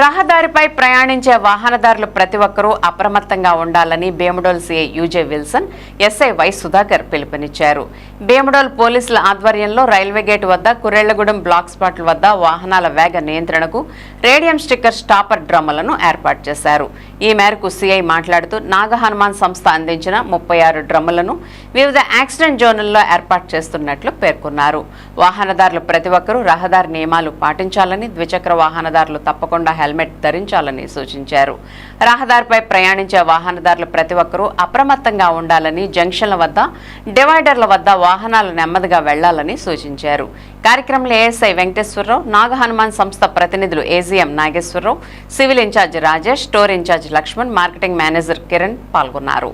రహదారిపై ప్రయాణించే వాహనదారులు ప్రతి ఒక్కరూ అప్రమత్తంగా ఉండాలని Bhimadole CA UJ Wilson SI Y Sudhakar పిలుపునిచ్చారు. బేముడోల్ పోలీసుల ఆధ్వర్యంలో రైల్వే గేట్ వద్ద కురెళ్ళగూడెం బ్లాక్ స్పాట్ల వద్ద వాహనాల వేగ నియంత్రణకు రేడియం స్టిక్కర్ స్టాపర్ డ్రమ్ములను ఏర్పాటు చేశారు. ఈ మేరకు సీఐ మాట్లాడుతూ నాగ హనుమాన్ సంస్థ అందించిన ముప్పై ఆరు డ్రమ్ములను వివిధ యాక్సిడెంట్ జోన్లలో ఏర్పాటు చేస్తున్నట్లు పేర్కొన్నారు. వాహనదారులు ప్రతి ఒక్కరూ రహదారి నియమాలు పాటించాలని ద్విచక్ర వాహనదారులు తప్పకుండా హెల్మెట్ హెల్మెట్ ధరించాలని సూచించారు. రహదారిపై ప్రయాణించే వాహనదారులు ప్రతి ఒక్కరూ అప్రమత్తంగా ఉండాలని జంక్షన్ల వద్ద డివైడర్ల వద్ద వాహనాలు నెమ్మదిగా వెళ్ళాలని సూచించారు. కార్యక్రమంలో ఏఎస్ఐ వెంకటేశ్వరరావు నాగ హనుమాన్ సంస్థ ప్రతినిధులు AGM Nageswara Rao civil incharge Rajesh store incharge Lakshman marketing manager Kiran పాల్గొన్నారు.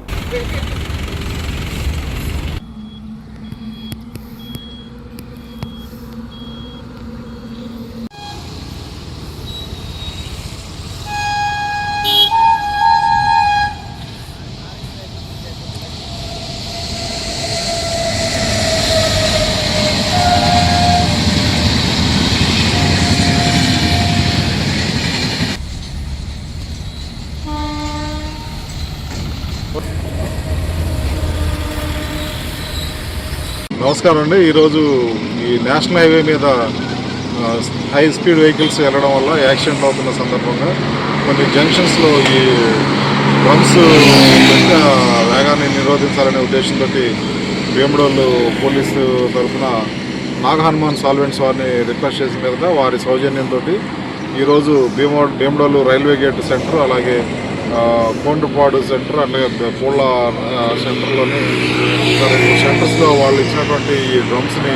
నమస్కారం అండి. ఈరోజు ఈ నేషనల్ హైవే మీద హై స్పీడ్ వెహికల్స్ వెళ్ళడం వల్ల యాక్సిడెంట్ అవుతున్న సందర్భంగా కొన్ని జంక్షన్స్లో ఈ డ్రమ్స్ పెద్ద వేగాన్ని నిరోధించాలనే ఉద్దేశంతో భీమడోళ్ళు పోలీసు తరఫున నాగహనుమాన్ సాల్వెంట్స్ వారిని రిక్వెస్ట్ చేసిన మీదట వారి సౌజన్యంతో ఈరోజు భీమో భీమడోళ్ళు రైల్వే గేట్ సెంటర్ అలాగే కోండుపాడు సెంటర్ అలాగే పూళ్ళ సెంటర్లోని రెండు సెంటర్స్లో వాళ్ళు ఇచ్చినటువంటి ఈ డ్రమ్స్ని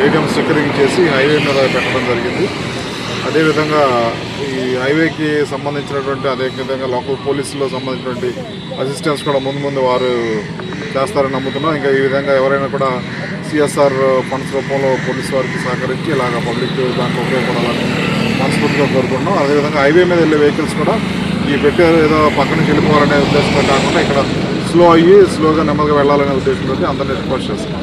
రేడియం స్టిక్కరింగ్ చేసి హైవే మీద పెట్టడం జరిగింది. అదేవిధంగా ఈ హైవేకి సంబంధించినటువంటి అదేవిధంగా లోకల్ పోలీసులో సంబంధించినటువంటి అసిస్టెన్స్ కూడా ముందు ముందు వారు చేస్తారని నమ్ముతున్నాం. ఇంకా ఈ విధంగా ఎవరైనా కూడా సిఎస్ఆర్ ఫండ్స్ రూపంలో పోలీస్ వారికి సహకరించి ఇలాగ పబ్లిక్ దాంట్లో ఉపయోగపడాలని మనస్ఫూర్తిగా కోరుకుంటున్నాం. అదేవిధంగా హైవే మీద వెళ్ళే వెహికల్స్ కూడా ఈ పెట్టారు ఏదో పక్క నుంచి వెళ్ళిపోవాలనే ఉద్దేశంతో కాకుండా ఇక్కడ స్లో అయ్యి స్లోగా నెమ్మదిగా వెళ్ళాలనే ఉద్దేశంతో అందరినీ రిక్వెస్ట్ చేస్తున్నాం.